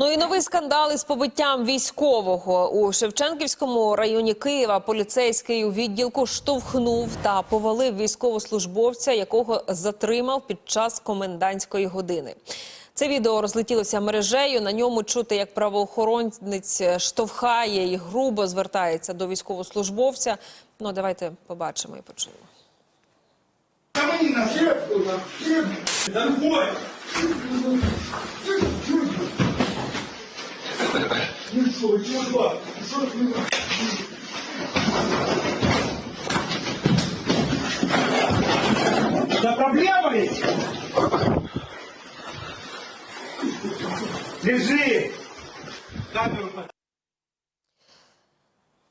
Ну і новий скандал із побиттям військового у Шевченківському районі Києва. Поліцейський у відділку штовхнув та повалив військовослужбовця, якого затримав під час комендантської години. Це відео розлетілося мережею. На ньому чути, як правоохоронець штовхає і грубо звертається до військовослужбовця. Ну давайте побачимо і почуємо. Да Ну что, чего? Что? Да проблема ведь? Лежи! Камеру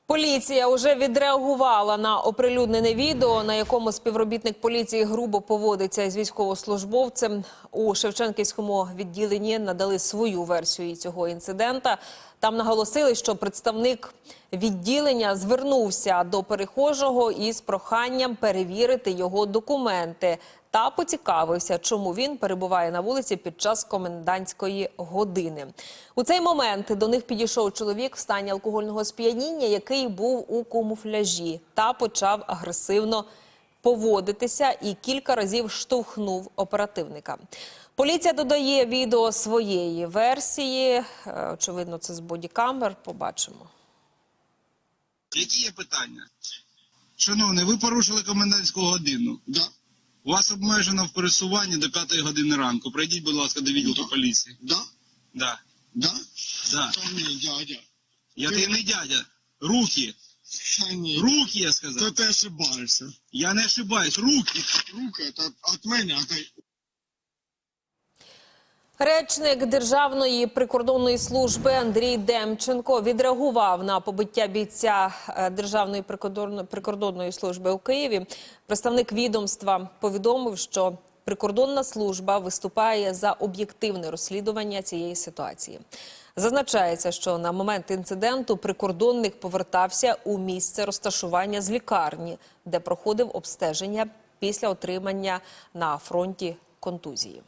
Поліція вже відреагувала на оприлюднене відео, на якому співробітник поліції грубо поводиться із військовослужбовцем. У Шевченківському відділенні надали свою версію цього інцидента. Там наголосили, що представник відділення звернувся до перехожого із проханням перевірити його документи та поцікавився, чому він перебуває на вулиці під час комендантської години. У цей момент до них підійшов чоловік в стані алкогольного сп'яніння, який був у камуфляжі, та почав агресивно поводитися і кілька разів штовхнув оперативника. Поліція додає відео своєї версії. Е, Очевидно, це з бодікамер. Побачимо. Які є питання? Шановний, ви порушили комендантську годину. Да, У вас обмежено в пересуванні до 5 години ранку. Пройдіть, будь ласка, до відділку Да. поліції. да, Да. да. Да. Та ні, дядя. Я Ти- ти не дядя. Руки. Та ні. Руки, я сказав. Та ти ошибаєшся. Я не ошибаюсь. Руки. Руки, та від мене, а ти... Речник Державної прикордонної служби Андрій Демченко відреагував на побиття бійця е, Державної прикордонно- прикордонної служби у Києві. Представник відомства повідомив, що прикордонна служба виступає за об'єктивне розслідування цієї ситуації. Зазначається, що на момент інциденту прикордонник повертався у місце розташування з лікарні, де проходив обстеження після отримання на фронті контузії.